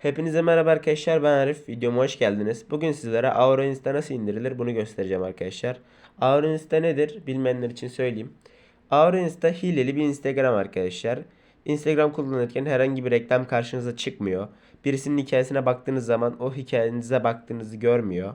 Hepinize merhaba arkadaşlar ben Arif videoma hoş geldiniz. Bugün sizlere Aura Insta nasıl indirilir bunu göstereceğim arkadaşlar. Aura Insta nedir bilmeyenler için söyleyeyim. Aura Insta hileli bir Instagram arkadaşlar. Instagram kullanırken herhangi bir reklam karşınıza çıkmıyor. Birisinin hikayesine baktığınız zaman o hikayenize baktığınızı görmüyor.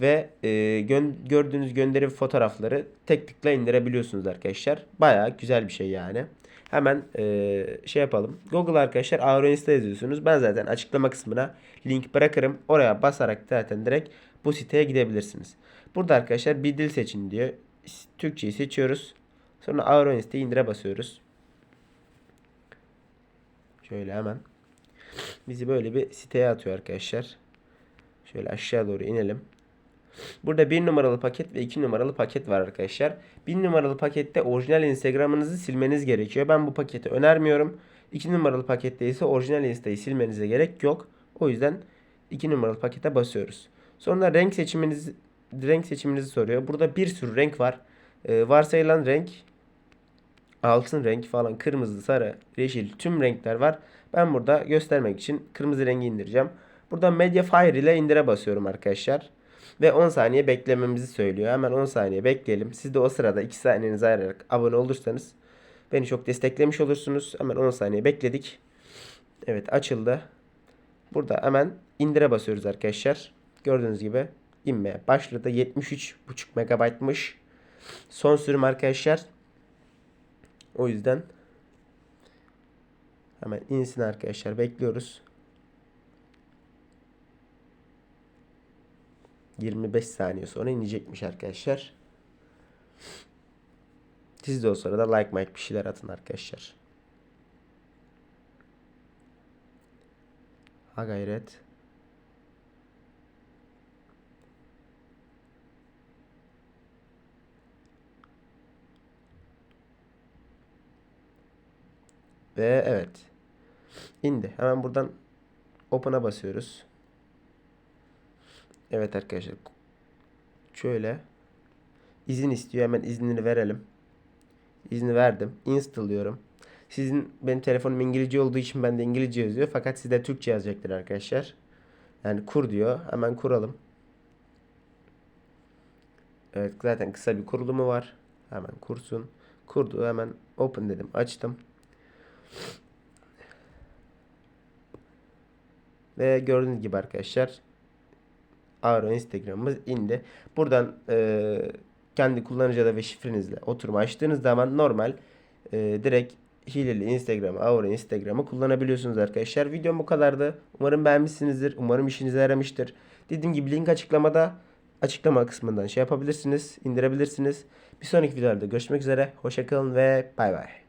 Ve e, gö- gördüğünüz gönderi fotoğrafları tek tıkla indirebiliyorsunuz arkadaşlar. Baya güzel bir şey yani. Hemen e, şey yapalım. Google arkadaşlar Aura Insta yazıyorsunuz. Ben zaten açıklama kısmına link bırakırım. Oraya basarak zaten direkt bu siteye gidebilirsiniz. Burada arkadaşlar bir dil seçin diyor. Türkçeyi seçiyoruz. Sonra Insta'yı indire basıyoruz. Şöyle hemen. Bizi böyle bir siteye atıyor arkadaşlar. Şöyle aşağı doğru inelim. Burada bir numaralı paket ve iki numaralı paket var arkadaşlar. Bir numaralı pakette orijinal Instagram'ınızı silmeniz gerekiyor. Ben bu paketi önermiyorum. İki numaralı pakette ise orijinal Insta'yı silmenize gerek yok. O yüzden iki numaralı pakete basıyoruz. Sonra renk seçiminizi renk seçiminizi soruyor. Burada bir sürü renk var. Ee, varsayılan renk altın renk falan kırmızı, sarı, yeşil tüm renkler var. Ben burada göstermek için kırmızı rengi indireceğim. Burada Mediafire ile indire basıyorum arkadaşlar. Ve 10 saniye beklememizi söylüyor. Hemen 10 saniye bekleyelim. Siz de o sırada 2 saniyenizi ayırarak abone olursanız beni çok desteklemiş olursunuz. Hemen 10 saniye bekledik. Evet açıldı. Burada hemen indire basıyoruz arkadaşlar. Gördüğünüz gibi inmeye başladı. 73.5 MB'mış. Son sürüm arkadaşlar. O yüzden hemen insin arkadaşlar. Bekliyoruz. 25 saniye sonra inecekmiş arkadaşlar. Siz de o sırada like like bir şeyler atın arkadaşlar. Ha gayret. Ve evet. İndi. Hemen buradan open'a basıyoruz. Evet arkadaşlar. Şöyle. izin istiyor. Hemen iznini verelim. İzni verdim. Install diyorum. Sizin benim telefonum İngilizce olduğu için ben de İngilizce yazıyor. Fakat sizde Türkçe yazacaktır arkadaşlar. Yani kur diyor. Hemen kuralım. Evet zaten kısa bir kurulumu var. Hemen kursun. Kurdu hemen open dedim. Açtım. Ve gördüğünüz gibi arkadaşlar Aura Instagram'ımız indi. Buradan e, kendi kullanıcı adı ve şifrenizle oturum açtığınız zaman normal e, direkt hileli Instagram, Aura Instagram'ı kullanabiliyorsunuz arkadaşlar. Videom bu kadardı. Umarım beğenmişsinizdir. Umarım işinize yaramıştır. Dediğim gibi link açıklamada açıklama kısmından şey yapabilirsiniz, indirebilirsiniz. Bir sonraki videolarda görüşmek üzere. Hoşçakalın ve bay bay.